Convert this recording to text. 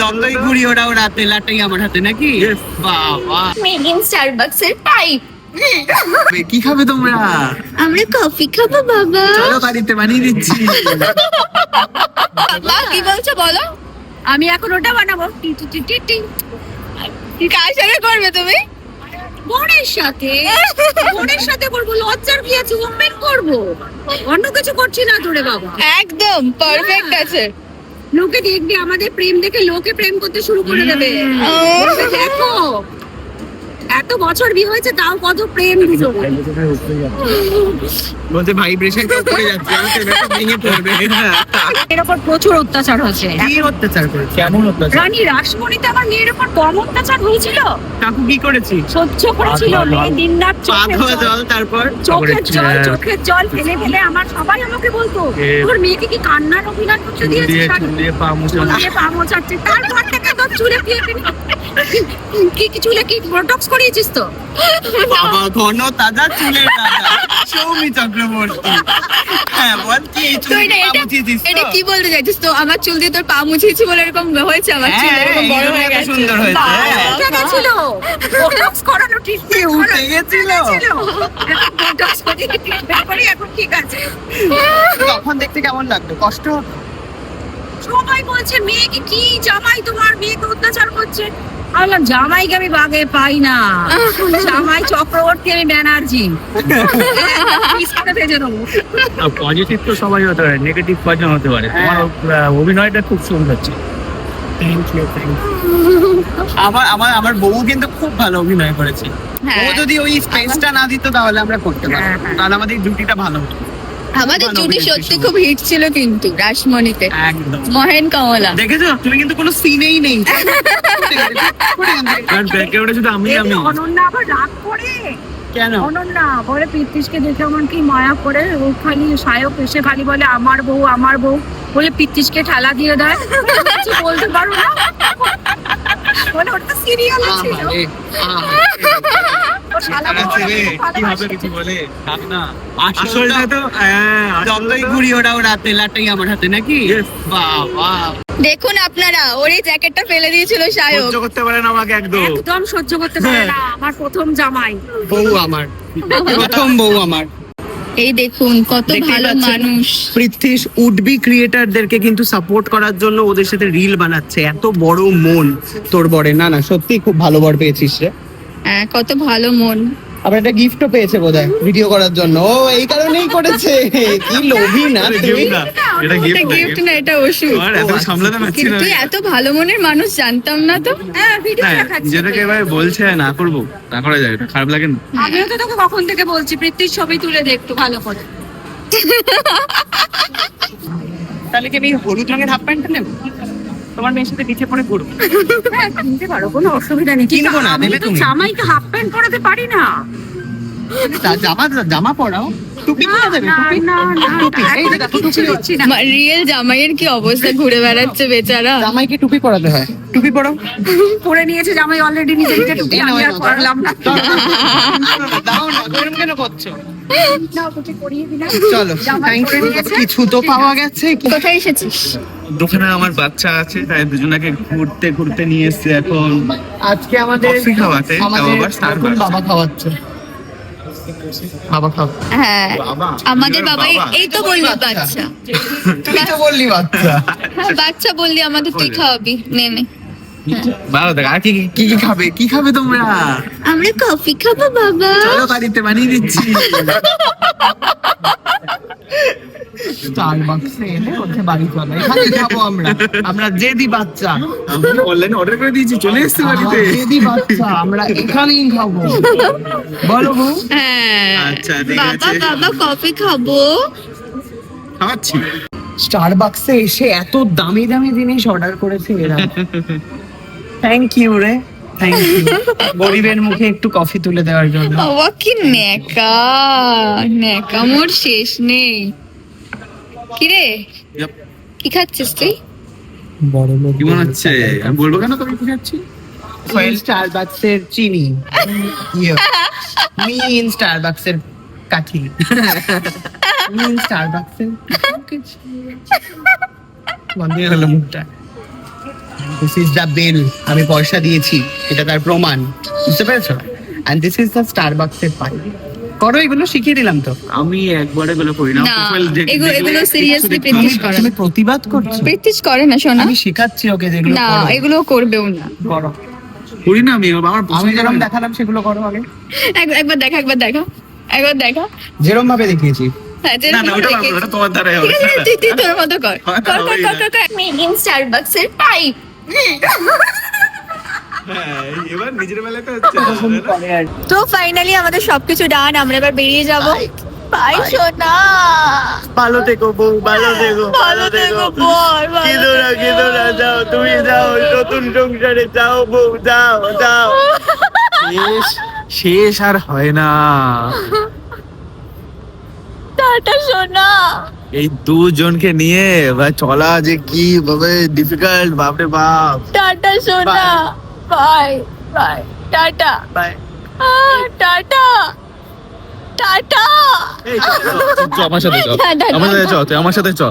যতই ঘুরি ওরা আমার হাতে নাকি? বাবা। মেড ইন স্টারবাকস এর পাইপ কি খাবে তোমরা? আমরা কফি খাব বাবা। চলো বাড়িতে বানিয়ে দিচ্ছি। বাবা কি বলছো বলো? আমি এখন ওটা বানাবো। টি টি টি টি টি। কার সাথে করবে তুমি? বোনের সাথে। বোনের সাথে করব লজ্জার কি আছে? ওমেন করব। অন্য কিছু করছি না তোরে বাবা। একদম পারফেক্ট আছে। লোকে দেখবে আমাদের প্রেম দেখে লোকে প্রেম করতে শুরু করে দেবে। দেখো এত বছর বিয়ে হয়েছে তাও কত প্রেম দুজন বলতে ভাইব্রেশন করে যাচ্ছে ভেঙে পড়বে। এর উপর প্রচুর অত্যাচার হচ্ছে কি অত্যাচার করে কেমন অত্যাচার? রানী রাসমণিতে আমার মেয়ের উপর কম অত্যাচার হয়েছিল? কাকু কি করেছি সহ্য করেছিল মেয়ে দিন রাত পা চোখের জল। তারপর? চোখের জল চোখের জল ফেলে ফেলে আমার সবাই আমাকে বলতো তোর মেয়েকে কি কান্নার অভিনয় করতে দিয়েছে? দিয়ে পা মোছাচ্ছে। তারপর থেকে তো চুলে কি চুলে কি বোটক্স করিয়েছিস তো? বাবা ঘন তাজা চুলের রাজা। সৌমি চক্রবর্তী। হ্যাঁ বল কি এই এটা মুছিয়েছিস কি বলতে চাইছিস তো? আমার চুল দিয়ে তোর পা মুছিয়েছি বলে এরকম হয়েছে? আমার চুল হ্যাঁ, এরকম বড় হয়ে গেছে। সুন্দর হয়েছে। উঠে গেছিল বোটক্স করানো ঠিক উঠে গেছিল? বোটক্স করিয়ে treatment করি এখন ঠিক আছে তখন দেখতে কেমন লাগতো? কষ্ট হতো? সবাই বলছে মেয়েকে কি জামাই তোমার? মেয়েকে অত্যাচার করছে? আমি বললাম জামাইকে আমি বাগে পাই না। জামাই চক্রবর্তী আমি ব্যানার্জি। পজিটিভ তো সবাই হতে পারে নেগেটিভ কজন হতে পারে? তোমার অভিনয়টা খুব সুন্দর হচ্ছে আমার আমার আমার বউ কিন্তু খুব ভালো অভিনয় করেছে। ও হ্যাঁ। যদি ওই স্পেসটা না দিত তাহলে আমরা করতে হ্যাঁ, পারতাম। হ্যাঁ। তাহলে আমাদের ডিউটিটা ভালো হতো। আমাদের জুটি সত্যি খুব হিট ছিল কিন্তু রাসমণিতে। একদম। মহেন কমলা। দেখেছ? তুমি কিন্তু কোনো সিনেই নেই। ব্যাকগ্রাউন্ডে শুধু আমি আমি। অনন্যা আবার রাগ করে। কেন? অনন্যা বলে দেখে আমার কি মায়া করে ও খালি সায়ক এসে খালি বলে আমার বউ আমার বউ। বলে পিত্তিশকে ঠেলা দিয়ে দেয়। কিছু বলতে পারো না? বলে ওটা সিরিয়াল ছিল। দেখুন আপনারা ওর এই জ্যাকেটটা ফেলে দিয়েছিল সায়ক। সহ্য করতে পারেন আমাকে একদম। একদম সহ্য করতে পারে না আমার প্রথম জামাই। বউ আমার। প্রথম বউ আমার। এই দেখুন কত ভালো। মানুষ। পৃথ্বীশ উডবি ক্রিয়েটারদেরকে কিন্তু সাপোর্ট করার জন্য ওদের সাথে রিল বানাচ্ছে এত বড় মন। তোর বরে না না সত্যি খুব ভালো বর পেয়েছিস রে। হ্যাঁ কত ভালো মন। আবার একটা গিফটও পেয়েছে বোধহয় ভিডিও করার জন্য। ও এই কারণেই করেছে। কি লোভী না এটা তুই গিফট না এটা ওষুধ আর এত সামলাতে পারছি না। কিন্তু এত ভালো মনের মানুষ জানতাম না তো। হ্যাঁ ভিডিও হ্যাঁ দেখাচ্ছি। যেটাকে এবার বলছে না করব। না করা যায় এটা খারাপ লাগে না। আমিও তো তোকে কখন থেকে বলছি প্রীতির ছবি তুলে দে একটু ভালো করে। তাহলে কি আমি হলুদ রঙের হাফ প্যান্টটা নেব? তোমার মেয়ের সাথে পিছিয়ে পড়ে ঘুরবো। হ্যাঁ কিনতে পারো কোনো অসুবিধা নেই। কিন্তু কিনবো না, আমি দেবে তো তুমি। জামাইকে হাফ প্যান্ট পরাতে পারি না। জামা জামা পরাও। টুপি না, কিনে দেবে না, টুপি? না, না, টুপি এই যে এখন দেখো কিচ্ছু টুপি দিচ্ছি না। রিয়েল জামাইয়ের কি অবস্থা? ঘুরে বেড়াচ্ছে বেচারা। জামাইকে টুপি পরাতে হয়। টুপি পরাও পরে নিয়েছে জামাই অলরেডি নিজে নিজে টুপি এই নাও, আমি এই আর নাও, পরালাম না। দাও না গরম কেন করছ? না তোকে পরিয়ে দিলাম। চলো জামাই থ্যাংক পরে ইউ নিয়েছে। কিছু তো পাওয়া গেছে কোথায় এসেছিস? দোকানে আমার বাচ্চা আছে তাই দুজনাকে ঘুরতে ঘুরতে নিয়ে এসছে এখন। আজকে আমাদের কফি খাওয়াতে, আবার Starbucks। বাবা খাওয়াচ্ছে। বাবা খাওয়া হ্যাঁ আমাদের বাবাই এই তো বললি বাচ্চা। বাচ্চা। তুই তো বললি বাচ্চা। বাচ্চা বললি আমাদের তুই খাওয়াবি নে নে। ভালো দেখ আর কি কি? কি কি খাবে? কি খাবে তোমরা? আমরা কফি খাব বাবা। চলো বাড়িতে বানিয়ে দিচ্ছি। স্টারবাক্সে এলে ওঠে বাড়ি চলো। এখানে যাব আমরা। আমরা জেদি বাচ্চা। অনলাইনে অর্ডার করে দিয়েছি চলে এসেছে বাড়িতে। জেদি বাচ্চা আমরা এখানেই খাব। বলো বউ। হ্যাঁ। আচ্ছা, ঠিক বাবা আছে। বাবা কফি খাব। এসে এত দামি দামি জিনিস অর্ডার করেছে এরা। থ্যাংক ইউ রে। থ্যাংক ইউ গরিবের মুখে একটু কফি তুলে দেওয়ার জন্য। বাবা কি নেকা নেকা মোর শেষ নেই। কিরে. কি খাচ্ছিস তুই? বড় লোক কি মনে হচ্ছে আমি বলব কেন তোকে কি খাচ্ছি? স্টারবাক্সের চিনি। মিন স্টারবাক্সের কাঠি। মিন স্টারবাক্সের বন্ধ হয়ে গেল মুখটা। দিস ইজ দ্য বিল আমি পয়সা দিয়েছি। এটা তার প্রমাণ। বুঝতে পেরেছ? And this is the Starbucks এর পাই করো এগুলো শিখিয়ে দিলাম তো। আমি একবারে গুলো করি না। এগুলো এগুলো সিরিয়াসলি প্র্যাকটিস করে। তুমি প্রতিবাদ করছ? প্র্যাকটিস করে না শোনা। আমি শেখাচ্ছি ওকে যেগুলো না এগুলো করবেও না। করো। করি না আমি আমার আমি যেরকম দেখালাম সেগুলো করো আগে। একবার দেখা একবার দেখা। একবার দেখা। যেরকম ভাবে দেখিয়েছি। হ্যাঁ তোমার দ্বারাই হবে ঠিক আছে তুই তোর মতো কর। কর কর কর কর পাইপ হ্যাঁ, এবার নিজের বেলায় তো ফাইনালি আমাদের সবকিছু ডান আমরা এবার বেরিয়ে যাব। বাই সোনা। ভালো থেকো বউ ভালো থেকো ভালো থেকো। বল না। কেঁদো না যাও তুমি যাও নতুন সংসারে যাও বউ যাও যাও। শেষ শেষ আর হয় না। টাটা সোনা। এই দুজনকে নিয়ে ভাই চলা যে কি ভাবে ডিফিকাল্ট বাপরে বাপ। টাটা সোনা। Bye bye tata. Bye tata. Tata. আমার সাথে চ না, না, না, আমার সাথে চ আমার সাথে চ